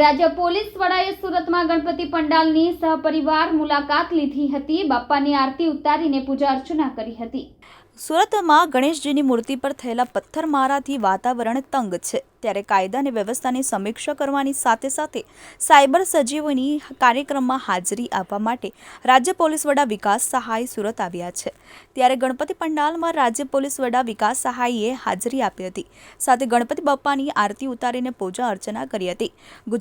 રાજ્ય પોલીસ વડાએ સુરતમાં ગણપતિ પંડાલની સહપરિવાર મુલાકાત લીધી હતી. બાપ્પાની આરતી ઉતારીને પૂજા અર્ચના કરી હતી. સુરતમાં ગણેશજીની મૂર્તિ પર થયેલા પથ્થરમારાથી વાતાવરણ તંગ છે. ત્યારે કાયદા અને વ્યવસ્થાની સમીક્ષા કરવાની સાથે સાથે સાયબર સજીવોની કાર્યક્રમમાં હાજરી આપવા માટે રાજ્ય પોલીસ વડા વિકાસ સહાય સુરત આવ્યા છે. ત્યારે ગણપતિ પંડાલમાં રાજ્ય પોલીસ વડા વિકાસ સહાયે હાજરી આપી હતી. સાથે ગણપતિ બાપાની આરતી ઉતારીને પૂજા અર્ચના કરી હતી.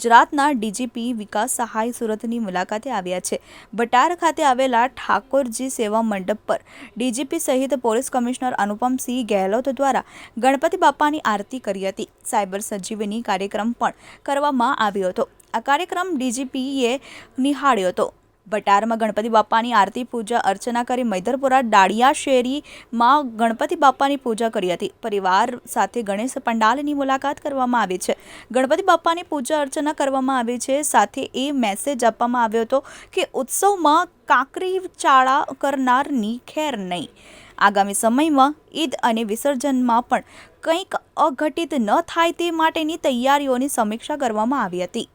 ગુજરાતના ડીજીપી વિકાસ સહાય સુરતની મુલાકાતે આવ્યા છે. બટાર ખાતે આવેલા ઠાકોરજી સેવા મંડપ પર ડીજીપી સહિત પોલીસ કમિશનર અનુપમસિંહ ગેહલોત દ્વારા ગણપતિ બાપ્પાની આરતી કરી હતી. સાયબર સજીવની કાર્યક્રમ પણ કરવામાં આવ્યો હતો. આ કાર્યક્રમ ડીજીપીએ નિહાળ્યો હતો. બટારમાં ગણપતિ બાપાની આરતી, પૂજા, અર્ચના કરી મૈદરપુરા ડાળિયા શેરીમાં ગણપતિ બાપ્પાની પૂજા કરી હતી. પરિવાર સાથે ગણેશ પંડાલની મુલાકાત કરવામાં આવી છે. ગણપતિ બાપાની પૂજા, અર્ચના કરવામાં આવી છે. સાથે એ મેસેજ આપવામાં આવ્યો હતો કે ઉત્સવમાં કાંકરી ચાળા કરનારની ખેર નહીં. આગામી સમયમાં ઈદ અને વિસર્જનમાં પણ કંઈક અઘટિત ન થાય તે માટેની તૈયારીઓની સમીક્ષા કરવામાં આવી હતી.